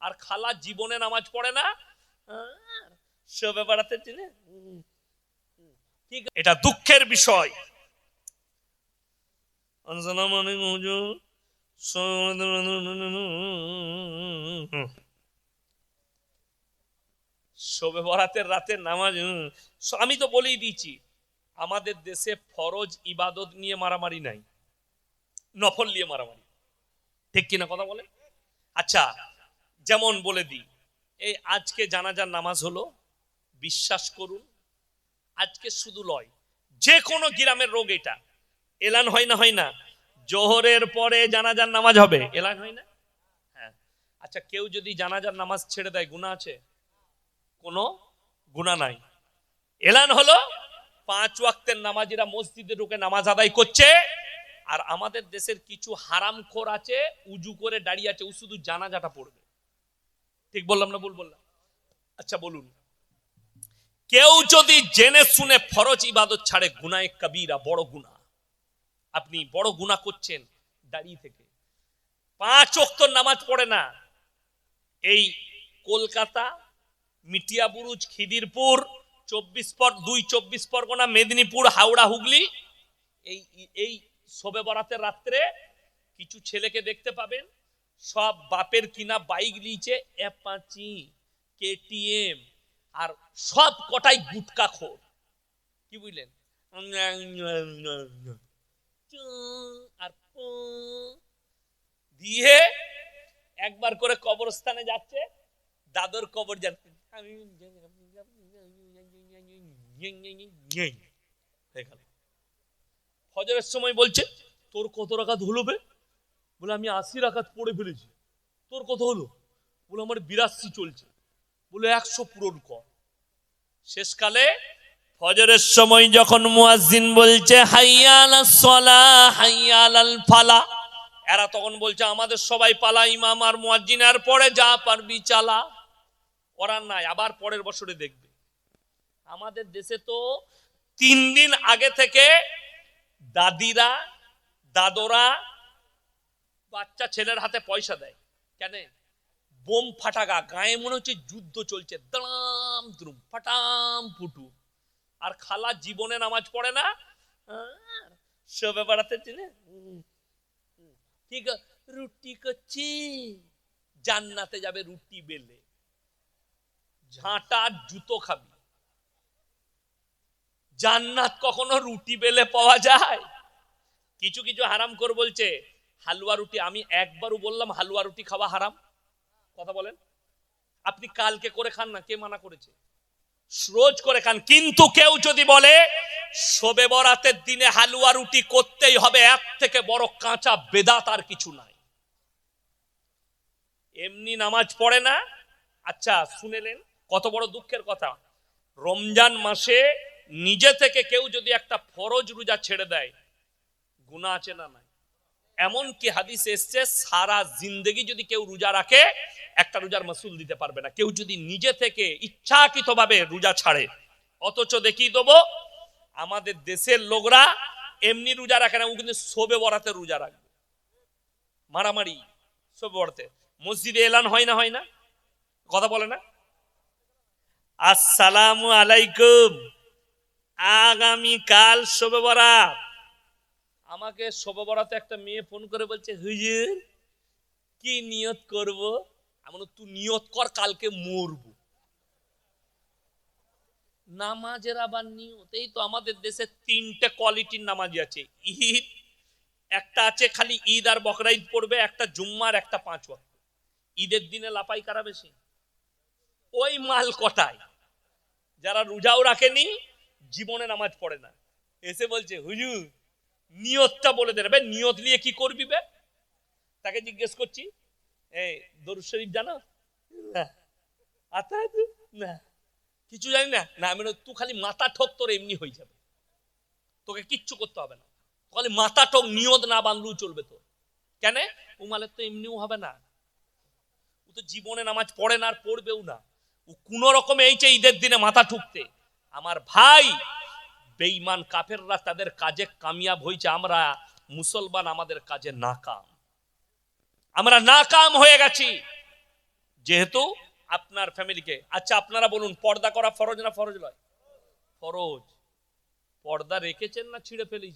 আর খালা জীবনে নামাজ পড়ে না? সবে চিনে এটা দুঃখের বিষয়। শোবে বরাতের রাতের নামাজ। আমি তো বলেই দিয়েছি, আমাদের দেশে ফরজ ইবাদত নিয়ে মারামারি নাই। নফল নিয়ে মারামারি। ঠিক কিনা কথা বলে আচ্ছা যেমন বলে দিই, এই আজকে জানাজার নামাজ হলো, বিশ্বাস করুন, আজকে শুধু লয়। যে কোনো গ্রামের রোগ এটা। এলান হয় না হয় না। জোহরের পরে জানাজার নামাজ হবে। এলান হয় না? হ্যাঁ। আচ্ছা কেউ যদি জানাজার নামাজ ছেড়ে দেয় গুণা আছে? কোনো গুণা নাই। এলান হলো, পাঁচ ওয়াক্তের নামাজিরা মসজিদে ঢুকে নামাজ আদায় করছে, আর আমাদের দেশের কিছু হারামখোর আছে, উজু করে দাঁড়িয়ে আছে, ও শুধু জানাজাটা পড়বে। ঠিক বললাম না ভুল বললাম? আচ্ছা বলুন। কেউ যদি জেনে শুনে ফরজ ইবাদত ছাড়ে, গুনায় কবিরা বড় গুনাহ। আপনি বড় গুনাহ করছেন দাঁড়িয়ে থেকে। পাঁচ ওয়াক্ত নামাজ পড়ে না। এই কলকাতা, মিটিয়াবুরুজ, খিদিরপুর, চব্বিশ পর দুই, চব্বিশ পরগনা, মেদিনীপুর, হাওড়া, হুগলি, এই এই শোবে বরাতের রাত্রে কিছু ছেলেকে দেখতে পাবেন। সব বাপের কিনা বাইক নিয়েছে, অ্যাপাচি, কেটিএম, আর সব কটাই গুটকা খোর। কি বুঝলেন? আর দিয়ে একবার করে কবরস্থানে যাচ্ছে, দাদর কবর যাচ্ছে। ফজরের সময় বলছে, তোর কত রাখাত হলো বে? বলে, আমি আশি রাখাত পড়ে ফেলেছি। তোর কত হলো? বলে, আমার বিরাশি চলছে। বলে, একশো পূরণ কর। শেষকালে ফজরের সময় যখন মুয়াজ্জিন বলছে, হাইয়াল সলা হাইয়াল ফালা এরা তখন বলছে, আমাদের সবাই পালা, ইমাম আর মুয়াজ্জিন আর পরে যা পারবি চালা। ওরা নাই, আবার পরের বছরে দেখবে। আমাদের দেশে তো তিন দিন আগে থেকে দাদিরা, দাদরা বাচ্চা ছেলের হাতে পয়সা দেয়। কেন? বোম ফাটাকা গায়ে মনে হচ্ছে যুদ্ধ চলছে। দাম দ্রুম, ফাটাম, ফুটু। আর খালা জীবনে নামাজ পড়ে না? চিনে? ঠিক রুটি করছি? জান্নাতে যাবে রুটি বেলে। ঝাঁটা জুতো খাবি। জান্নাত কখনো রুটি বেলে পাওয়া যায়? কিছু কিছু হারাম কর বলছে হালুয়া রুটি, আমি একবারও বললাম হালুয়া রুটি খাওয়া হারাম। কথা বলেন। আপনি কালকে করে খান না, কে মানা করেছে? রোজ করে খান, কিন্তু কেউ যদি বলে, শোবে বরাতের দিনে হালুয়া রুটি করতেই হবে, এক থেকে বড় কাঁচা বেদাত আর কিছু নাই। এমনি নামাজ পড়ে না। আচ্ছা শুনেলেন কত বড় দুঃখের কথা। রমজান মাসে নিজে থেকে কেউ যদি একটা ফরজ রোজা ছেড়ে দেয় গুণা আছে না নাই? এমন কি হাদিস এসছে, সারা জিন্দগি যদি কেউ রোজা রাখে, একটা রোজার মাসুল দিতে পারবে না। কেউ যদি নিজে থেকে ইচ্ছাকৃতভাবে রোজা ছাড়ে, অথচ দেখিয়ে দেবো, আমাদের দেশের লোকরা এমনি রোজা রাখে না, ও কিন্তু শোবে বরাতে রোজা রাখবে। মারামারি, শোবে বরাতে। মসজিদে এলান হয় না হয় না? কথা বলে না? আসসালামু আলাইকুম। আগামী কাল শোবে বরাত। আমাকে শোবে বরাতে একটা মেয়ে ফোন করে বলছে, হুজুর, কি নিয়ত করব? এমন তুই নিয়ত কর, কালকে মরবো। নামাজের আবার নিয়ত, এই তো আমাদের দেশে তিনটে কোয়ালিটির নামাজি আছে, ঈদ, একটা আছে খালি ঈদ আর বকরা ঈদ পড়বে, একটা জুম্মার একটা পাঁচ ওয়াক্ত। ঈদের দিনে লাপাই কারা বেশি? ওই মাল কটায়? যারা রোজাও রাখেনি, জীবনে নামাজ পড়ে না। এসে বলছে, হুজুর নিয়তটা বলে দেবে। নিয়ত নিয়ে কি করবি বে? তাকে জিজ্ঞেস করছি এই দরুদ শরীফ জানো? আতা না। কিছু জানি না? না, আমি তুই খালি মাথা ঠোক, তোর এমনি হয়ে যাবে। তোকে কিচ্ছু করতে হবে না। খালি মাথা ঠোক, নিয়ত না বাঁধলেও চলবে তোর। কেন? উমালের তো এমনিও হবে না। ও তো জীবনে নামাজ পড়ে না আর পড়বেও না। ও কোন রকমে এইছে ঈদের দিনে মাথা ঠুকতে। আমার ভাই বেঈমান কাফেররা তাদের কাজে কামিয়াব হয়েছে আমরা মুসলমান আমাদের কাজে নাকাম। আমরা নাকাম হয়ে গেছি। যেহেতু আপনার ফ্যামিলিকে আচ্ছা আপনারা বলুন, পর্দা করা ফরজ না ফরজ নয় ফরজ। পর্দা রেখেছেন না ছিঁড়ে ফেলেছেন?